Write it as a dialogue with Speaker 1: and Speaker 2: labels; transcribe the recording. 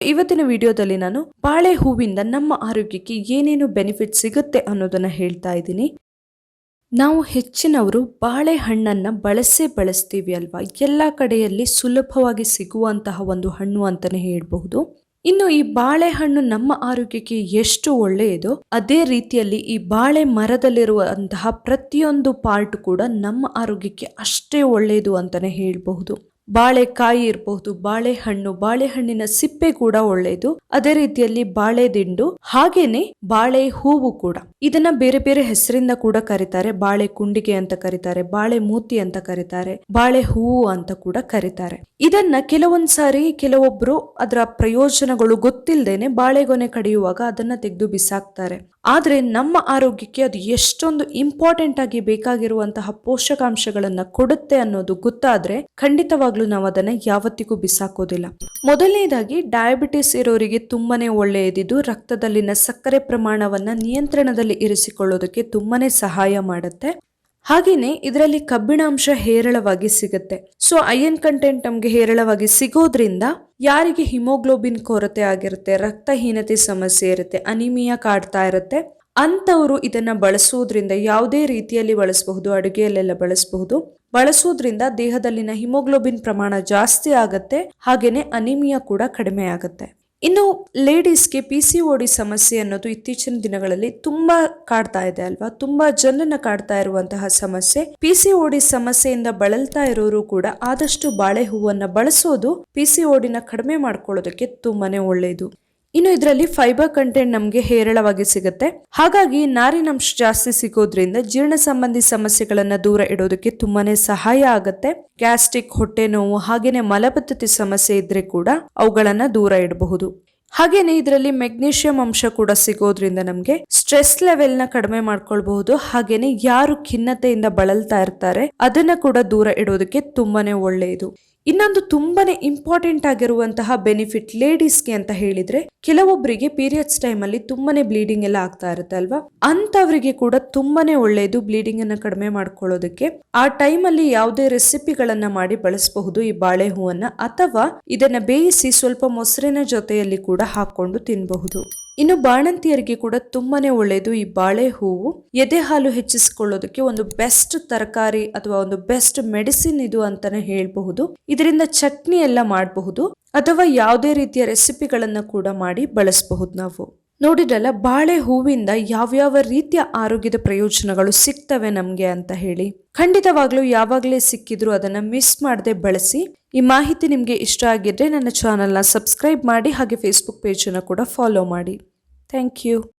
Speaker 1: ಇವತ್ತಿನ ವಿಡಿಯೋದಲ್ಲಿ ನಾನು ಬಾಳೆ ಹೂವಿಂದ ನಮ್ಮ ಆರೋಗ್ಯಕ್ಕೆ ಏನೇನು ಬೆನಿಫಿಟ್ ಸಿಗುತ್ತೆ ಅನ್ನೋದನ್ನ ಹೇಳ್ತಾ ಇದ್ದೀನಿ. ನಾವು ಹೆಚ್ಚಿನವರು ಬಾಳೆಹಣ್ಣನ್ನ ಬಳಸೇ ಬಳಸ್ತೀವಿ ಅಲ್ವಾ? ಎಲ್ಲ ಕಡೆಯಲ್ಲಿ ಸುಲಭವಾಗಿ ಸಿಗುವಂತಹ ಒಂದು ಹಣ್ಣು ಅಂತಾನೆ ಹೇಳ್ಬಹುದು. ಇನ್ನು ಈ ಬಾಳೆಹಣ್ಣು ನಮ್ಮ ಆರೋಗ್ಯಕ್ಕೆ ಎಷ್ಟು ಒಳ್ಳೆಯದೋ ಅದೇ ರೀತಿಯಲ್ಲಿ ಈ ಬಾಳೆ ಮರದಲ್ಲಿರುವಂತಹ ಪ್ರತಿಯೊಂದು ಪಾರ್ಟ್ ಕೂಡ ನಮ್ಮ ಆರೋಗ್ಯಕ್ಕೆ ಅಷ್ಟೇ ಒಳ್ಳೆಯದು ಅಂತಾನೆ ಹೇಳ್ಬಹುದು. ಬಾಳೆಕಾಯಿ ಇರಬಹುದು, ಬಾಳೆಹಣ್ಣು, ಬಾಳೆಹಣ್ಣಿನ ಸಿಪ್ಪೆ ಕೂಡ ಒಳ್ಳೆಯದು. ಅದೇ ರೀತಿಯಲ್ಲಿ ಬಾಳೆ ದಿಂಡು ಹಾಗೇನೆ ಬಾಳೆ ಹೂವು ಕೂಡ. ಇದನ್ನ ಬೇರೆ ಬೇರೆ ಹೆಸರಿಂದ ಕೂಡ ಕರೀತಾರೆ. ಬಾಳೆ ಕುಂಡಿಗೆ ಅಂತ ಕರೀತಾರೆ ಬಾಳೆ ಮೂತಿ ಅಂತ ಕರೀತಾರೆ ಬಾಳೆ ಹೂವು ಅಂತ ಕೂಡ ಕರೀತಾರೆ. ಇದನ್ನ ಕೆಲವೊಂದ್ಸಾರಿ ಕೆಲವೊಬ್ರು ಅದರ ಪ್ರಯೋಜನಗಳು ಗೊತ್ತಿಲ್ಲದೇನೆ ಬಾಳೆಗೊನೆ ಕಡಿಯುವಾಗ ಅದನ್ನ ತೆಗೆದು ಬಿಸಾಕ್ತಾರೆ. ಆದ್ರೆ ನಮ್ಮ ಆರೋಗ್ಯಕ್ಕೆ ಅದು ಎಷ್ಟೊಂದು ಇಂಪಾರ್ಟೆಂಟ್ ಆಗಿ ಬೇಕಾಗಿರುವಂತಹ ಪೋಷಕಾಂಶಗಳನ್ನ ಕೊಡುತ್ತೆ ಅನ್ನೋದು ಗೊತ್ತಾದ್ರೆ ಖಂಡಿತವಾಗ್ಲೂ ನಾವು ಅದನ್ನ ಯಾವತ್ತಿಗೂ ಬಿಸಾಕೋದಿಲ್ಲ. ಮೊದಲನೇದಾಗಿ ಡಯಾಬಿಟಿಸ್ ಇರೋರಿಗೆ ತುಂಬಾನೇ ಒಳ್ಳೆಯದಿದ್ದು ರಕ್ತದಲ್ಲಿನ ಸಕ್ಕರೆ ಪ್ರಮಾಣವನ್ನ ನಿಯಂತ್ರಣದಲ್ಲಿ ಇರಿಸಿಕೊಳ್ಳೋದಕ್ಕೆ ತುಂಬಾನೇ ಸಹಾಯ ಮಾಡುತ್ತೆ. ಹಾಗೇನೆ ಇದರಲ್ಲಿ ಕಬ್ಬಿಣಾಂಶ ಹೇರಳವಾಗಿ ಸಿಗುತ್ತೆ. ಸೊ ಅಯನ್ ಕಂಟೆಂಟ್ ನಮಗೆ ಹೇರಳವಾಗಿ ಸಿಗೋದ್ರಿಂದ ಯಾರಿಗೆ ಹಿಮೋಗ್ಲೋಬಿನ್ ಕೊರತೆ ಆಗಿರುತ್ತೆ, ರಕ್ತಹೀನತೆ ಸಮಸ್ಯೆ ಇರುತ್ತೆ ಅನಿಮಿಯಾ ಕಾಡ್ತಾ ಇರುತ್ತೆ, ಅಂಥವರು ಇದನ್ನ ಬಳಸೋದ್ರಿಂದ ಯಾವುದೇ ರೀತಿಯಲ್ಲಿ ಬಳಸಬಹುದು, ಅಡುಗೆಯಲ್ಲೆಲ್ಲ ಬಳಸಬಹುದು. ಬಳಸೋದ್ರಿಂದ ದೇಹದಲ್ಲಿನ ಹಿಮೋಗ್ಲೋಬಿನ್ ಪ್ರಮಾಣ ಜಾಸ್ತಿ ಆಗತ್ತೆ, ಹಾಗೇನೆ ಅನಿಮಿಯಾ ಕೂಡ ಕಡಿಮೆ ಆಗುತ್ತೆ. ಇನ್ನು ಲೇಡೀಸ್ಗೆ ಪಿ ಸಿ ಓಡಿ ಸಮಸ್ಯೆ ಅನ್ನೋದು ಇತ್ತೀಚಿನ ದಿನಗಳಲ್ಲಿ ತುಂಬಾ ಕಾಡ್ತಾ ಇದೆ ಅಲ್ವಾ? ತುಂಬಾ ಜನರನ್ನ ಕಾಡ್ತಾ ಇರುವಂತಹ ಸಮಸ್ಯೆ. ಪಿ ಸಿ ಓಡಿ ಸಮಸ್ಯೆಯಿಂದ ಬಳಲ್ತಾ ಇರೋರು ಕೂಡ ಆದಷ್ಟು ಬಾಳೆ ಹೂವನ್ನ ಬಳಸೋದು ಪಿ ಸಿ ಓಡಿನ ಕಡಿಮೆ ಮಾಡ್ಕೊಳ್ಳೋದಕ್ಕೆ ತುಂಬಾನೇ ಒಳ್ಳೆಯದು ಇನ್ನು ಇದರಲ್ಲಿ ಫೈಬರ್ ಕಂಟೆಂಟ್ ನಮಗೆ ಹೇರಳವಾಗಿ ಸಿಗುತ್ತೆ. ಹಾಗಾಗಿ ನಾರಿನಂಶ ಜಾಸ್ತಿ ಸಿಗೋದ್ರಿಂದ ಜೀರ್ಣ ಸಂಬಂಧಿ ಸಮಸ್ಯೆಗಳನ್ನ ದೂರ ಇಡೋದಕ್ಕೆ ತುಂಬಾನೇ ಸಹಾಯ ಆಗುತ್ತೆ. ಗ್ಯಾಸ್ಟ್ರಿಕ್, ಹೊಟ್ಟೆ ನೋವು, ಹಾಗೇನೆ ಮಲಬದ್ಧತೆ ಸಮಸ್ಯೆ ಇದ್ರೆ ಕೂಡ ಅವುಗಳನ್ನ ದೂರ ಇಡಬಹುದು. ಹಾಗೇನೆ ಇದರಲ್ಲಿ ಮೆಗ್ನೀಷಿಯಂ ಅಂಶ ಕೂಡ ಸಿಗೋದ್ರಿಂದ ನಮಗೆ ಸ್ಟ್ರೆಸ್ ಲೆವೆಲ್ನ ಕಡಿಮೆ ಮಾಡ್ಕೊಳ್ಬಹುದು. ಹಾಗೇನೆ ಯಾರು ಖಿನ್ನತೆಯಿಂದ ಬಳಲ್ತಾ ಇರ್ತಾರೆ ಅದನ್ನ ಕೂಡ ದೂರ ಇಡೋದಕ್ಕೆ ತುಂಬಾನೇ ಒಳ್ಳೆಯದು. ಇನ್ನೊಂದು ತುಂಬಾನೇ ಇಂಪಾರ್ಟೆಂಟ್ ಆಗಿರುವಂತಹ ಬೆನಿಫಿಟ್ ಲೇಡೀಸ್ಗೆ ಅಂತ ಹೇಳಿದ್ರೆ ಕೆಲವೊಬ್ಬರಿಗೆ ಪೀರಿಯಡ್ಸ್ ಟೈಮ್ ಅಲ್ಲಿ ತುಂಬಾನೇ ಬ್ಲೀಡಿಂಗ್ ಎಲ್ಲ ಆಗ್ತಾ ಇರುತ್ತೆ ಅಲ್ವಾ? ಅಂತವರಿಗೆ ಕೂಡ ತುಂಬಾನೇ ಒಳ್ಳೆಯದು ಬ್ಲೀಡಿಂಗ್ ಅನ್ನ ಕಡಿಮೆ ಮಾಡ್ಕೊಳ್ಳೋದಕ್ಕೆ. ಆ ಟೈಮ್ ಅಲ್ಲಿ ಯಾವುದೇ ರೆಸಿಪಿಗಳನ್ನ ಮಾಡಿ ಬಳಸಬಹುದು, ಈ ಬಾಳೆ ಹೂವನ್ನ ಅಥವಾ ಇದನ್ನ ಬೇಯಿಸಿ ಸ್ವಲ್ಪ ಮೊಸರಿನ ಜೊತೆಯಲ್ಲಿ ಕೂಡ ಹಾಕೊಂಡು ತಿನ್ನಬಹುದು ಇನ್ನು ಬಾಣಂತಿಯರಿಗೆ ಕೂಡ ತುಂಬಾನೇ ಒಳ್ಳೆಯದು ಈ ಬಾಳೆ ಹೂವು. ಎದೆ ಹಾಲು ಹೆಚ್ಚಿಸಿಕೊಳ್ಳೋದಕ್ಕೆ ಒಂದು ಬೆಸ್ಟ್ ತರಕಾರಿ ಅಥವಾ ಒಂದು ಬೆಸ್ಟ್ ಮೆಡಿಸಿನ್ ಇದು ಅಂತಾನೆ ಹೇಳಬಹುದು. ಇದರಿಂದ ಚಟ್ನಿ ಎಲ್ಲ ಮಾಡಬಹುದು. ಅಥವಾ ಯಾವುದೇ ರೀತಿಯ ರೆಸಿಪಿಗಳನ್ನ ಕೂಡ ಮಾಡಿ ಬಳಸಬಹುದು ನಾವು. ನೋಡಿದ್ರಲ್ಲ, ಬಾಳೆ ಹೂವಿಂದ ಯಾವ್ಯಾವ ರೀತಿಯ ಆರೋಗ್ಯದ ಪ್ರಯೋಜನಗಳು ಸಿಗ್ತವೆ ನಮ್ಗೆ ಅಂತ ಹೇಳಿ. ಖಂಡಿತವಾಗ್ಲೂ ಯಾವಾಗಲೇ ಸಿಕ್ಕಿದ್ರು ಅದನ್ನ ಮಿಸ್ ಮಾಡದೆ ಬಳಸಿ. ಈ ಮಾಹಿತಿ ನಿಮಗೆ ಇಷ್ಟ ಆಗಿದ್ರೆ ನನ್ನ ಚಾನಲ್ನ ಸಬ್ಸ್ಕ್ರೈಬ್ ಮಾಡಿ, ಹಾಗೆ ಫೇಸ್ಬುಕ್ ಪೇಜನ್ನು ಕೂಡ ಫಾಲೋ ಮಾಡಿ. Thank you.